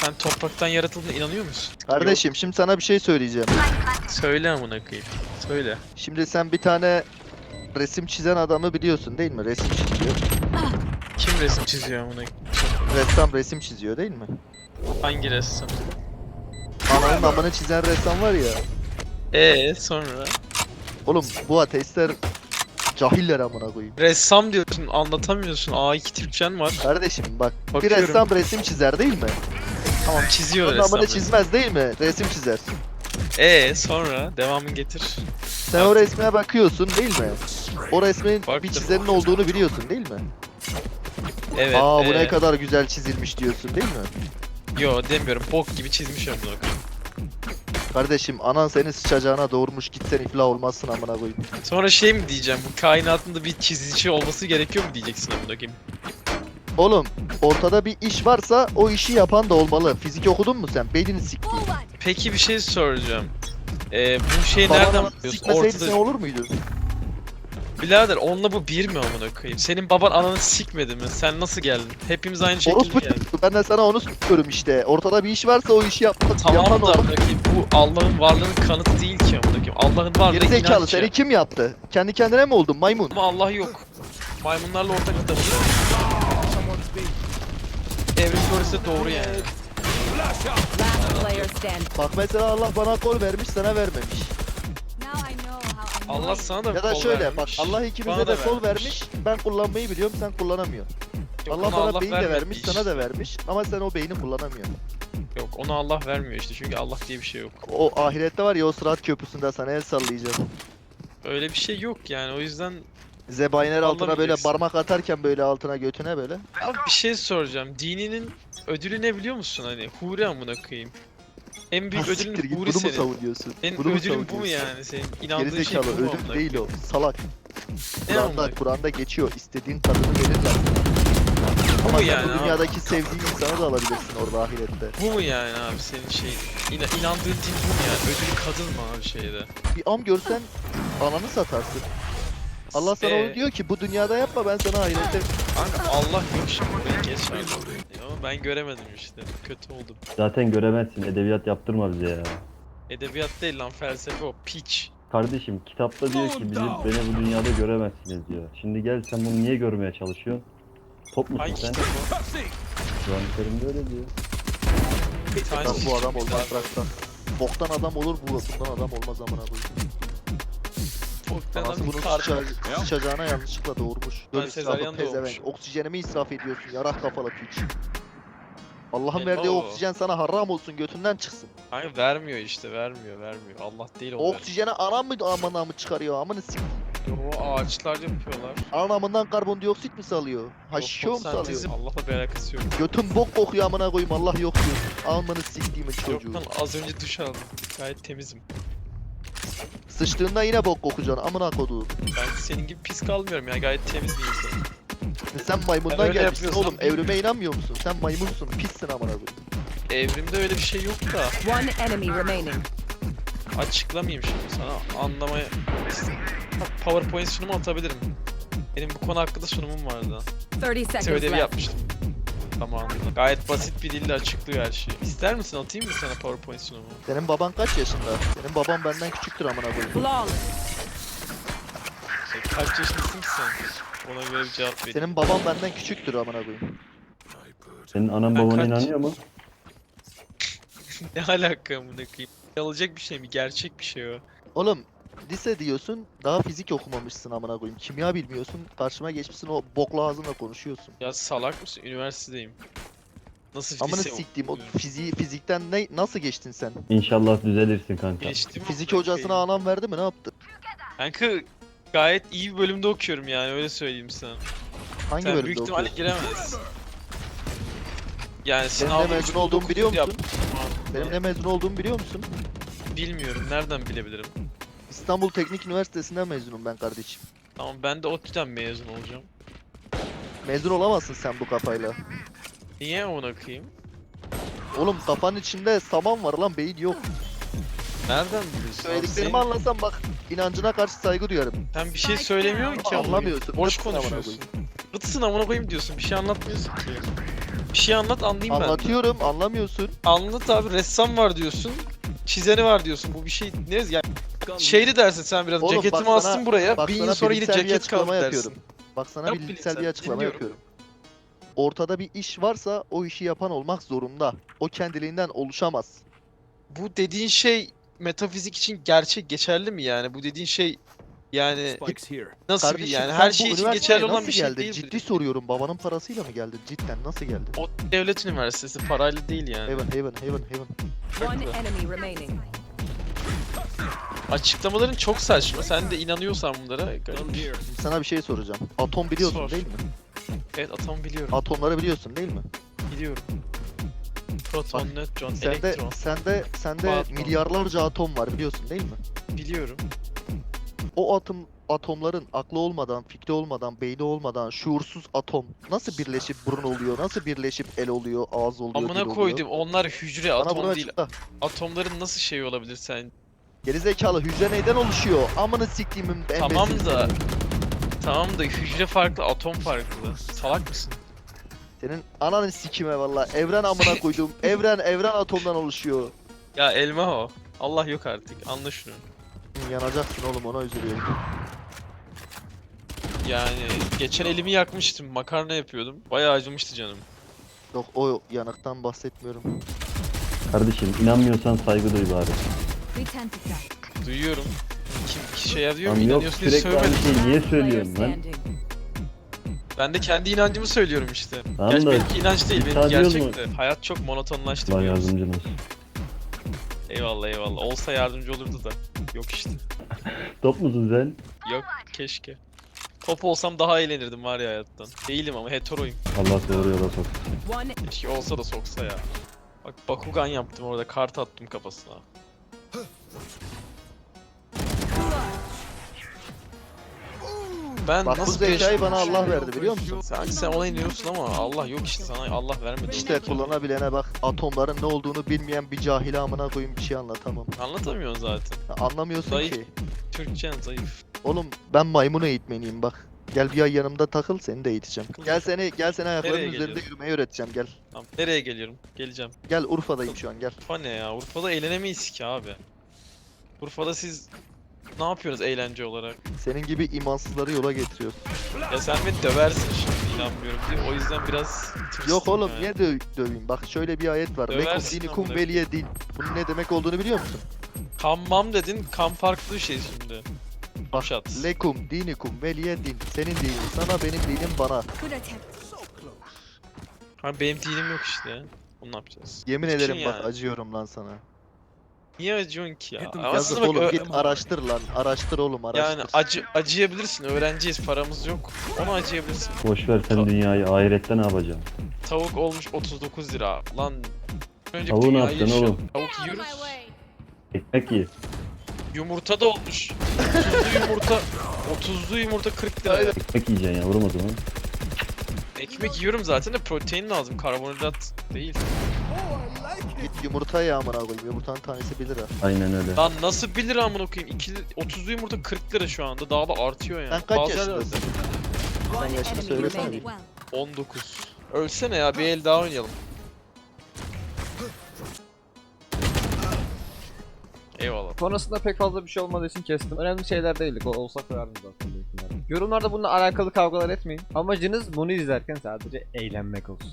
Sen topraktan yaratıldığına inanıyor musun? Kardeşim şimdi sana bir şey söyleyeceğim. Söyle amına koyayım. Söyle. Şimdi sen bir tane resim çizen adamı biliyorsun değil mi? Resim çiziyor. Kim resim çiziyor amına koyayım? Ressam resim çiziyor değil mi? Hangi ressam? Ananın amını çizen ressam var ya. Ee sonra? Oğlum bu ateistler cahiller amına koyayım. Ressam diyorsun anlatamıyorsun. A2 Türkçen var. Kardeşim bak bir Bakıyorum. ressam resim çizer değil mi? Tamam çiziyor Onun ressam. amını çizmez değil mi? Resim çizer. Ee sonra devamını getir. Sen o resmine bakıyorsun değil mi? O resmin bir Baktım. çizenin olduğunu biliyorsun değil mi? Evet. Aa bu ee, ne kadar güzel çizilmiş diyorsun değil mi? Yo demiyorum. Bok gibi çizmiş amına koyayım. Kardeşim anan seni sıçacağına doğurmuş gitsen iflah olmazsın amına koyayım. Sonra şey mi diyeceğim? Bu kainatında bir çizici olması gerekiyor mu diyeceksin amına koyayım. Oğlum ortada bir iş varsa o işi yapan da olmalı. Fizik okudun mu sen? Beynini siktir. Peki bir şey soracağım. Ee, bu Baban nereden buluyorsun? sen Ortada... olur muydu? Birader onunla bu bir mi amına koyayım? Senin baban ananı sikmedi mi? Sen nasıl geldin? Hepimiz aynı şekilde Orospu geldik. ben de sana onu söylüyorum işte. Ortada bir iş varsa o işi yapmak Tamam yapan da olur. amına koyayım, bu Allah'ın varlığının kanıtı değil ki amına koyayım. Allah'ın varlığı Gerizekalı inanç seni kim yaptı? Kendi kendine mi oldun maymun? Ama Allah yok. Maymunlarla ortak adamı. Evrim teorisi de doğru yani. Last player standing. Bak mesela Allah bana kol vermiş sana vermemiş. Now I know how Allah sana da Ya da kol şöyle vermiş. bak Allah Bana ikimize da de kol vermiş. Ben kullanmayı biliyorum sen kullanamıyorsun. Yok, Allah ona bana beyin de vermiş vermemiş. sana da vermiş ama sen o beyni kullanamıyorsun. Yok onu Allah vermiyor işte çünkü Allah diye bir şey yok. O ahirette var ya o sırat köprüsünde sana el sallayacağım. Öyle bir şey yok yani o yüzden Zebayner altına böyle Anlamayacaksın. parmak atarken böyle altına götüne böyle. Abi bir şey soracağım. Dininin ödülü ne biliyor musun hani? Huri amına koyayım. En büyük siktir ödülün git huri bunu mu senin. savunuyorsun? Senin Bunu mu ödülün bu mu savunuyorsun? yani? Senin inandığın şey Gerizekalı bu mu ödül değil o. Salak. Ne Kur'an'da, amına Kur'an'da geçiyor. İstediğin kadını verirler. Bu Ama mu sen yani bu abi? dünyadaki sevdiğin insanı da alabilirsin orada ahirette. Bu mu yani abi senin şey? İna, inandığın din bu mu yani? Ödülü kadın mı abi şeyde? Bir am görsen ananı satarsın. Allah sana Ee? onu diyor ki bu dünyada yapma ben sana ahirette Kanka Allah yok şimdi burayı geç abi. Ama ben göremedim işte. Kötü oldum. Zaten göremezsin. Edebiyat yaptırma bize ya. Edebiyat değil lan felsefe o. Piç. Kardeşim kitapta diyor ki bizi beni bu dünyada göremezsiniz diyor. Şimdi gel sen bunu niye görmeye çalışıyorsun? Top musun Hangi sen? kitap o? Kur'an-ı Kerim'de öyle diyor. Bir tane bu adam olmaz bıraksan. Boktan adam olur bu bundan adam olmaz amına koyayım. Boktan Anası bunun sıça- sıçacağına yanlışlıkla doğurmuş. Ben Böyle sezaryen pezevenk. doğurmuş. Oksijenimi israf ediyorsun yarak kafalı piç. Allah'ın Hello. verdiği oksijen sana haram olsun götünden çıksın. Hayır vermiyor işte vermiyor vermiyor. Allah değil o. O oksijeni anam mı amına mı çıkarıyor amını sik. O ağaçlar yapıyorlar. Anamından karbondioksit mi salıyor? Haşişo mu salıyor? Fotosentezi Allah'la bir alakası yok. Götün bok kokuyor amına koyayım Allah yok diyorsun. Almanı siktiğimin Yok çocuğu. lan az önce duş aldım. Gayet temizim. Sıçtığında yine bok kokacaksın amına koduğum. Ben senin gibi pis kalmıyorum ya gayet temiz bir insanım. Sen Ben maymundan öyle gelmişsin yapıyorsam oğlum. Evrime inanmıyor musun? Sen maymunsun. Pissin amına koyayım. Evrimde öyle bir şey yok da One enemy remaining. açıklamayayım şimdi sana anlamaya... PowerPoint sunumu atabilirim. Benim bu konu hakkında sunumum vardı. 30 seconds left. yapmıştım. Zamanında. Gayet basit bir dille açıklıyor her şeyi. İster misin atayım mı sana PowerPoint sunumu? Senin baban kaç yaşında? Senin baban benden küçüktür amına koyayım. E, kaç yaşındasın ki sen? Ona göre bir cevap vereyim. Senin baban benden küçüktür amına koyayım. Senin anan Ben baban kaç- inanıyor mu? Ne alaka amına koyayım? Alacak bir şey mi? Gerçek bir şey o. Oğlum lise diyorsun daha fizik okumamışsın amına koyayım. Kimya bilmiyorsun. Karşıma geçmişsin o boklu ağzınla konuşuyorsun. Ya salak mısın? Üniversitedeyim. Nasıl Amına lise siktiğim o okuyorum? fiziği fizikten ne nasıl geçtin sen? İnşallah düzelirsin kanka. Geçtim Fizik hocasına anam verdi mi ne yaptı? Kanka gayet iyi bir bölümde okuyorum yani öyle söyleyeyim sana. Hangi Sen bölümde büyük ihtimalle okuyorsun? giremezsin. Yani Benim ne mezun olduğumu biliyor musun? Benim ne mezun olduğumu biliyor musun? Bilmiyorum nereden bilebilirim. İstanbul Teknik Üniversitesi'nden mezunum ben kardeşim. Tamam ben de ODTÜ'den mezun olacağım. Mezun olamazsın sen bu kafayla. Niye ona koyayım? Oğlum kafanın içinde saman var lan beyin yok. Nereden biliyorsun? Söylediklerimi Senin- anlasam bak inancına karşı saygı duyarım. Sen bir şey söylemiyorsun ki koyayım. Anlamıyorsun. Boş Gıtsın amına konuşuyorsun. Gıtsın amına koyayım diyorsun. Bir şey anlatmıyorsun ki. Bir şey anlat anlayayım ben. Anlatıyorum anlamıyorsun. Anlat abi ressam var diyorsun. Çizeni var diyorsun. Bu bir şey ne ya şeyli dersin sen biraz. Oğlum bak Ceketimi sana- astım buraya. bak bir yıl sana sonra yine bilimsel bir ceket açıklama kaldı dersin. yapıyorum. Bak sana Yap bilimsel bilimsel, bir açıklama dinliyorum. yapıyorum. Ortada bir iş varsa o işi yapan olmak zorunda. O kendiliğinden oluşamaz. Bu dediğin şey metafizik için gerçek geçerli mi yani? Bu dediğin şey yani Spike's here. nasıl bir yani sen her bu şey için üniversiteye geçerli olan nasıl bir şey geldin? değil. Ciddi soruyorum. Babanın parasıyla mı geldin? Cidden nasıl geldin? O devlet üniversitesi parayla değil yani. Heaven, heaven, heaven, heaven. One enemy remaining. Açıklamaların çok saçma. Sen de inanıyorsan bunlara. garip. Sana bir şey soracağım. Atom biliyorsun Sor. değil mi? Evet atom biliyorum. Atomları biliyorsun değil mi? Biliyorum. Proton, nötron, Sende elektron. sende sende Kuantum. milyarlarca atom var biliyorsun değil mi? Biliyorum. O atom atomların aklı olmadan, fikri olmadan, beyni olmadan şuursuz atom nasıl birleşip burun oluyor? Nasıl birleşip el oluyor, ağız oluyor, dil Amına oluyor? koydum. Onlar hücre Bana bunu atom değil. açıkla. Atomların nasıl şey olabilir sen? Gerizekalı hücre neyden oluşuyor? Amını siktiğimin Tamam embesil da tamam da hücre farklı, atom farklı. Salak mısın? Senin ananı sikime valla. Evren amına koydum. evren evren atomdan oluşuyor. Ya elma o. Allah yok artık. Anla şunu. Yanacaksın oğlum ona üzülüyorum. Yani geçen elimi yakmıştım. Makarna yapıyordum. Bayağı acımıştı canım. Yok o yanıktan bahsetmiyorum. Kardeşim inanmıyorsan saygı duy bari. Duyuyorum. Kim şey diyor mu? Lan yok İnanıyorsun diye sürekli aynı söylemedim. şeyi niye lan? standing. Ben de kendi inancımı söylüyorum işte. Tamam Gerçi da benimki inanç değil, benimki ediyoruz gerçekti. Hayat çok monotonlaştı Allah biliyor musun? yardımcın olsun. Eyvallah eyvallah. Olsa yardımcı olurdu da. Yok işte. Top musun sen? Yok keşke. Top olsam daha eğlenirdim var ya hayattan. Değilim ama heteroyum. Allah doğru yola sok. Keşke olsa da soksa ya. Bak Bakugan yaptım orada kart attım kafasına. Ben Bak bu nasıl beş- zekayı bana Allah verdi biliyor musun? Sen, sen ona inanıyorsun ama Allah yok işte sana Allah vermedi. İşte kullanabilene bak. Atomların ne olduğunu bilmeyen bir cahile amına koyayım bir şey anlatamam. Anlatamıyorsun zaten. Anlamıyorsun Zayıf. ki. Türkçen zayıf. Oğlum ben maymun eğitmeniyim bak. Gel bir ay yanımda takıl seni de eğiteceğim. Gel seni gel seni ayaklarının Nereye üzerinde geliyorsun? yürümeyi öğreteceğim gel. Tamam nereye geliyorum? Geleceğim. Gel Urfa'dayım şu an gel. Urfa ne ya? Urfa'da eğlenemeyiz ki abi. Urfa'da siz ne yapıyorsunuz eğlence olarak? Senin gibi imansızları yola getiriyorsun. Ya sen beni döversin şimdi inanmıyorum diye. O yüzden biraz Yok oğlum yani. niye dö- döveyim? Bak şöyle bir ayet var. Lekum Döversin dinikum amına veliye din. Bunun ne demek olduğunu biliyor musun? Kanmam dedin. Kan farklı şey şimdi. Bak Şat. lekum dinikum veliye din. Senin dinin sana benim dinim bana. good attempt. Ha benim dilim yok işte. Bunu ne yapacağız? Yemin Hiçbir ederim şey bak yani. acıyorum lan sana. Niye acıyorsun ki ya? Yazık siz bak, oğlum ö- git araştır lan. Araştır oğlum araştır. Yani acı acıyabilirsin. Öğrenciyiz, paramız yok. Ona acıyabilirsin. Boş ver sen dünyayı ahirette ne yapacaksın? Tavuk olmuş 39 lira. Lan önce Tavuğu ne dünyayı yapacaksın oğlum? Tavuk yiyoruz. Ekmek ye. Yumurta da olmuş. 30'lu yumurta 30'lu yumurta 40 lira. Ekmek yiyeceksin yavrum o zaman. Ekmek yiyorum zaten de protein lazım. Karbonhidrat değil. Git yumurta ye amına koyayım. Yumurtanın tanesi 1 lira. Aynen öyle. Lan nasıl 1 lira amına koyayım? 2 30'lu yumurta 40 lira şu anda. Daha da artıyor yani. Sen kaç Bazı yaşındasın? yerlerde Sen yaşını söylesene bir. 19. Ölsene ya bir el daha oynayalım. Eyvallah. Sonrasında pek fazla bir şey olmadığı için kestim. Önemli şeyler değildi. O- Olsa koyardım zaten. Yorumlarda bununla alakalı kavgalar etmeyin. Amacınız bunu izlerken sadece eğlenmek olsun.